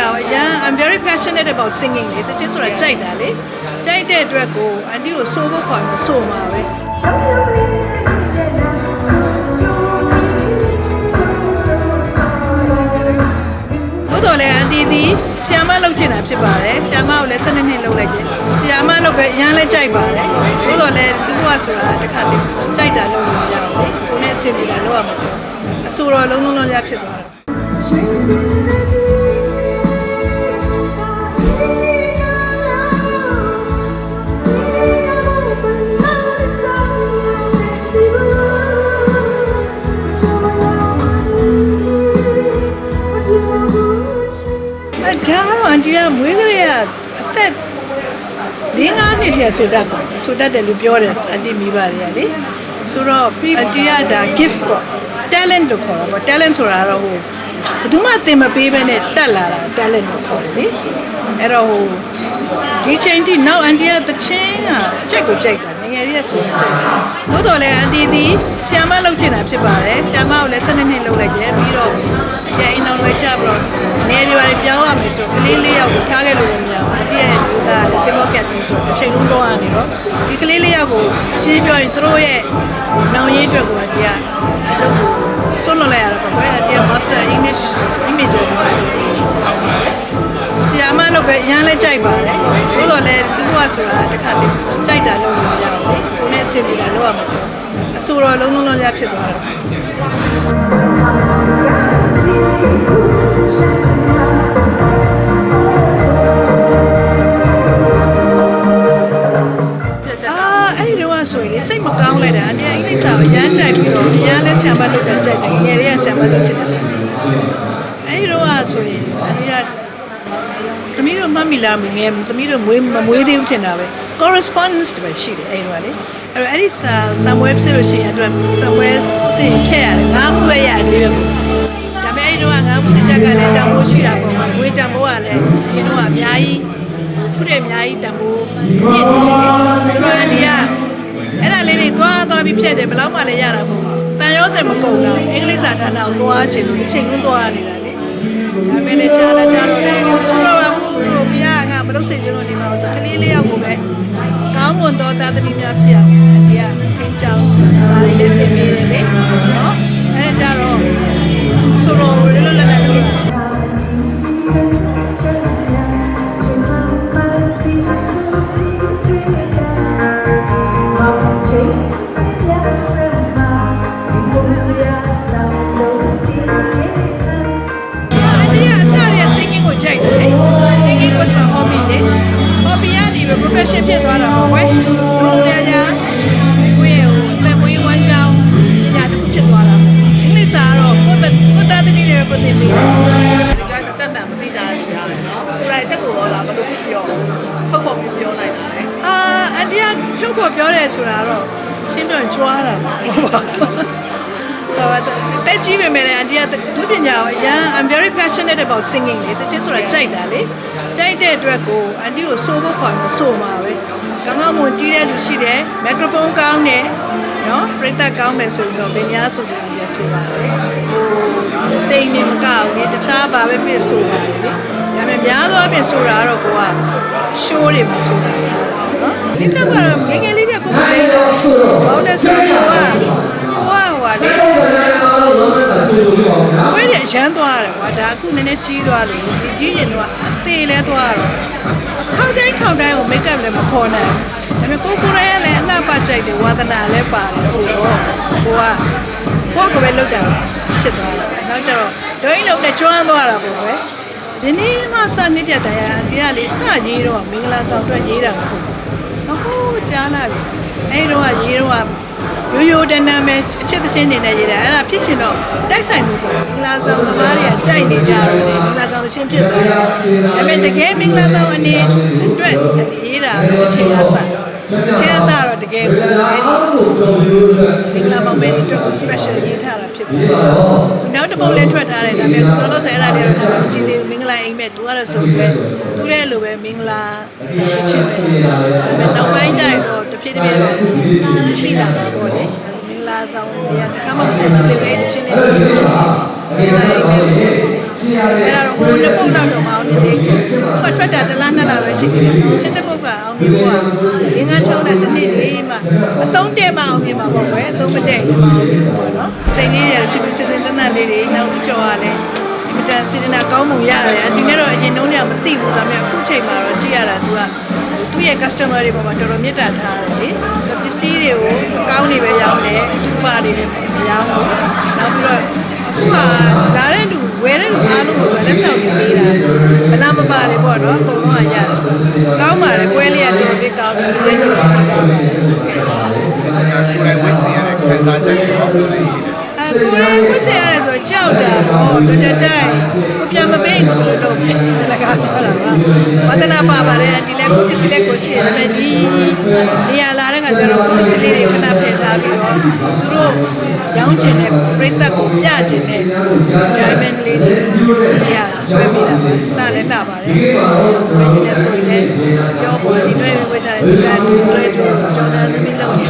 ညာကိုအရန် I'm very passionate about singing လေတချင်းဆိုတာကြိုက်တာလေကြိုက်တဲ့အတွက်ကိုအန်တီကိုဆိုဖို့ခေါ်ရင်ဆိုမှာပဲဘို့တော်လည်းအန်တီဒီဆီယာမလုပ်ချင်တာဖြစ်ပါတယ်ဆီယာမကိုလည်း12နှစ်လုပ်လိုက်တယ်ဆီယာမလုပ်ပဲအရန်လည်းကြိုက်ပါတယ်ဘို့တော်လည်းသူကဆိုတာတစ်ခါတည်းကြိုက်တာလုပ်လို့မရဘူးလေကိုယ်နဲ့အဆင်ပြေတာလုပ်ရမှာဆိုအဆိုတော်လုံးလုံးလုံးရဖြစ်သွားတ ဒါကတော့အန်တီကမွေးကလေးကအသက်၄၅နှစ်တည်းဆိုတတ်ပါဆိုတတ်တယ်လို့ပြောတယ်အန်တီမိပါတွေကလေဆိုတော့အန်တီကဒါ gift ပေါ့ talent လို့ခေါ်တာပေါ့ talent ဆိုတာကတော့ဟိုဘယ်သူမှသင်မပေးဘဲနဲ့တက်လာတာ talent လို့ခေါ်တယ်လေအဲ့တော့ဟို ဒီချိန်ထိနောက်အန်တီကတချင်းကကြိုက်ကိုကြိုက်တာငယ်ငယ်လေးကဆိုရင်ကြိုက်တာဘို့တော်လည်းအန်တီဒီဆီယာမလုပ်ချင်တာဖြစ်ပါတယ်ဆီယာမကိုလည်း12နှစ်လုပ်လိုက်တယ်ပြီးတော့ကျအိမ်တော်တွေကြပြီးတော့နေတွေပါပြောင်းရမယ်ဆိုကလေးလေးယောက်ကိုထားခဲ့လို့လည်းမရဘူးအတီးရဲ့လူသားလည်းတင်မော့ကတ်ပြီးဆိုတော့အချိန်လုံးတော့ရနေတော့ဒီကလေးလေးယောက်ကိုရှင်းပြောရင်သူတို့ရဲ့နောင်ရေးအတွက်ကိုအတီးကအလုပ်ကိုဆွလွန်လိုက်ရတော့ပဲအတီးက Master English Image Master ဆီယာမလုပ်ပဲအရန်လဲကြိုက်ပါတယ် ဘို့တော်လည်းသူကဆိုတာတစ်ခါတည်းကြိုက်တာလုပ်လို့မရဘူးလေကိုယ်နဲ့အဆင်ပြေတာလုပ်ရမှာဆိုအဆိုတော်လုံးလုံးလုံးရဖြစ်သွားတယ်အာအဲ့ဒီတော့ဆိုရင်လေစိတ်မကောင်းလိုက်တာအတရားအင်္ဂလိပ်စာကိုအရန်ကြိုက်ပြီးတော့အရန်လဲဆံမလုပ်တဲ့ကြိုက်တယ်ငယ်လေးကဆံမလုပ်ချင်တယ်ဆံအဲ့ဒီတော့ဆိုရင်အတရား သမီးတို့မှတ်မိလားမငယ်သမီးတို့မွေးမမွေးသေးဘူးထင်တာပဲ correspondence တွေပဲရှိတယ်အဲ့ဒီတော့လေအဲ့တော့အဲ့ဒီစာဆံပွဲဖြစ်လို့ရှိရင်အတွက်ဆံပွဲစင်ဖြည့်ရတယ်ငါမှုပဲရတယ်ပဲဒါပေမဲ့အဲ့ဒီတော့ငါမှုတစ်ချက်ကလည်းတန်ဖိုးရှိတာပေါ့ငွေတန်ဖိုးကလည်းအရင်တော့အများကြီးခုတည်းအများကြီးတန်ဖိုးမြင့်နေတယ်ဆိုတော့ဒီကအဲ့ဒါလေးတွေသွားသွားပြီးဖြည့်တယ်ဘယ်လောက်မှလည်းရတာမဟုတ်တန်ရောစင်မကုန်တာအင်္ဂလိပ်စာဌာနကိုသွားချင်လို့အချိန်လုံးသွားနေတာလေ ဒါပေမဲ့လည်းကြားလာကြားတော့လည်းကျတော့ဘာမှုလို့ဘုရားကမလုပ်စေချင်လို့နေမှာဆိုကလေးလေးယောက်ကိုပဲကောင်းမွန်သောသားသမီးများဖြစ် ထုတ်ဖို့ပြောတယ်ဆိုတာတော့ရှင်းပြောရင်ကြွားတာပါဟုတ်ပါဟိုတက်ကြီးပဲမယ်လေအတီးကသူပညာကိုအရန် I'm very passionate about singing လေတချင်းဆိုတာကြိုက်တာလေကြိုက်တဲ့အတွက်ကိုအန်တီကိုဆိုဖို့ခေါ်ရင်ဆိုမှာပဲကောင်းကောင်းမွန်တီးတဲ့လူရှိတယ်မီကရိုဖုန်းကောင်းတယ်နော်ပြိတ္တကောင်းမယ်ဆိုရင်တော့ဘယ်များဆိုဆိုရင်လည်းဆိုပါလေဟိုစိတ်နဲ့မကောက်ဘူးလေတခြားဘာပဲဖြစ်ဆိုပါလေဒါပေမဲ့များသောအားဖြင့်ဆိုတာကတော့ကိုက show တွေမှာဆိုတာ နော်ဒီကတော့ငယ်ငယ်လေးကကိုယ်ကိုယ်တော့ဘောင်းနဲ့ဆိုတော့ကိုကကိုကဟိုဟာလေဝိရရမ်းသွားတယ်ကွာဒါအခုနည်းနည်းကြီးသွားလို့ဒီကြီးရင်တော့အသေးလဲသွားတော့ခေါင်းတိုင်းခေါင်းတိုင်းကို make up လည်းမခေါ်နိုင်ဘူးဒါပေမဲ့ကိုကိုရဲလည်းအလှပကြိုက်တယ်ဝါသနာလည်းပါတယ်ဆိုတော့ကိုကကိုကပဲလောက်တာဖြစ်သွားတယ်နောက်ကျတော့ဒိုင်းလုံးနဲ့ကျွမ်းသွားတာပေါ့ပဲဒီနေ့မှစနစ်တဲ့တရားဒီကလေးစရေးတော့မင်္ဂလာဆောင်အတွက်ရေးတာမဟုတ်ဘူး အခုကြားလာပြီအဲ့တော့ရေးတော့ရိုးရိုးတန်းတန်းပဲအချစ်သချင်းနေနဲ့ရေးတာအဲ့ဒါဖြစ်ချင်တော့တိုက်ဆိုင်လို့ပေါ့မင်္ဂလာဆောင်သမားတွေကကြိုက်နေကြတော့လေမင်္ဂလာဆောင်ရှင်ဖြစ်သွားတယ်ဒါပေမဲ့တကယ်မင်္ဂလာဆောင်အနေအတွက်ရေးတာပဲတစ်ချိန်အစားချဲအစားတော့တကယ်ကိုအဲ့ဒီမင်္ဂလာဆောင်ပဲအတွက်ကို special ရေးထားတာ ဖြစ်ပါတယ်နောက်တစ်ပုတ်လည်းထွက်ထားတယ်ဒါပေမဲ့ကိုလောလောဆယ်အဲ့ဒါလေးတော့မကြည့်သေးဘူးမင်္ဂလာအိမ်မဲ့သူကတော့ဆိုပဲသူတဲ့လိုပဲမင်္ဂလာဆောင်ချင်ပဲဒါပေမဲ့နောက်ပိုင်းကျရင်တော့တဖြည်းဖြည်းတော့သိလာမှာပေါ့လေမင်္ဂလာဆောင်တွေကတခါမှမဆိုတဲ့ဝဲတချင်းလေးတွေထွက်တယ်မင်္ဂလာအိမ်မဲ့အဲ့ဒါတော့ဟိုနှစ်ပုတ်တော့တော့မအောင်နေသေးဘူးသူကထွက် တာတစ်လားနှစ်လားပဲရှိသေးတယ်ဆိုချင်းတစ်ပုတ်ကအောင်မြင်ဖို့ကငင်းငါချုံတဲ့တစ်နေ့လေးမှအသုံးတဲ့မအောင်မြင်မှာပေါ့ကွယ်အသုံးမတဲ့ရင်မအောင်မြင်ဘူးပေါ့နော်စိတ်လေးရဖြစ်ဖြစ်စစ်စစ်တန်းတန်းလေးတွေနောက်ကြော်ရလဲဒီမတန်စေတနာကောင်းမှုရတယ်ဒီနေ့တော့အရင်တုန်းကမသိဘူးဒါပေမဲ့အခုချိန်မှာတော့ကြည့်ရတာသူကသူ့ရဲ့ customer တွေပေါ်မှာတော်တော်မြတ်တာထားတယ်လေပစ္စည်းတွေကိုအကောင်းတွေပဲရောင်းတယ်ဥပဒေတွေမရောင်းဘူးနောက်ပြီးတော့အခုကလာတဲ့လူ ဝယ်တဲ့လူအားလုံးကိုပဲလက်ဆောင်တွေပေးတာမလားမပါလေပေါ့နော်အကုန်လုံးကရတယ်ဆိုကောင်းပါတယ်ပွဲလေးကတော်တော်ကောင်းတယ်လူတွေကတော့စီကောင်းတယ်ကိုယ်ဝိစီရတဲ့ခံစားချက်ကိုပြောလို့ရှိတယ်အဲကိုယ်ဝှက်ဆက်ရတယ်ဆိုကြောက်တာပေါ့တော်ကြကြိုင်ကိုပြန်မပေးဘူးလို့လုပ်ပြီးလည်းကားပြောတာပါဝဒနာပါပါတယ်ဒီလည်းကိုပစ္စည်းလည်းကိုရှိရတယ်ဒီနေရာလာတဲ့ခါကျတော့ကိုပစ္စည်းလေးတွေခဏဖယ် ထားပြီးတော့သူတို့ရောင်းချင်တဲ့ပြိတ္တကိုပြချင်တဲ့ diamond လေးတွေတရားဆွဲပေးတာပါနားလည်းနားပါတယ်ဝယ်ချင်တဲ့ဆိုရင်လည်းပြောပေါ်ဒီနေ့ဝယ်ထားတဲ့ဒီကနေ့ဆွဲကြတော့ကျောင်းသားသမီးလောက်နေ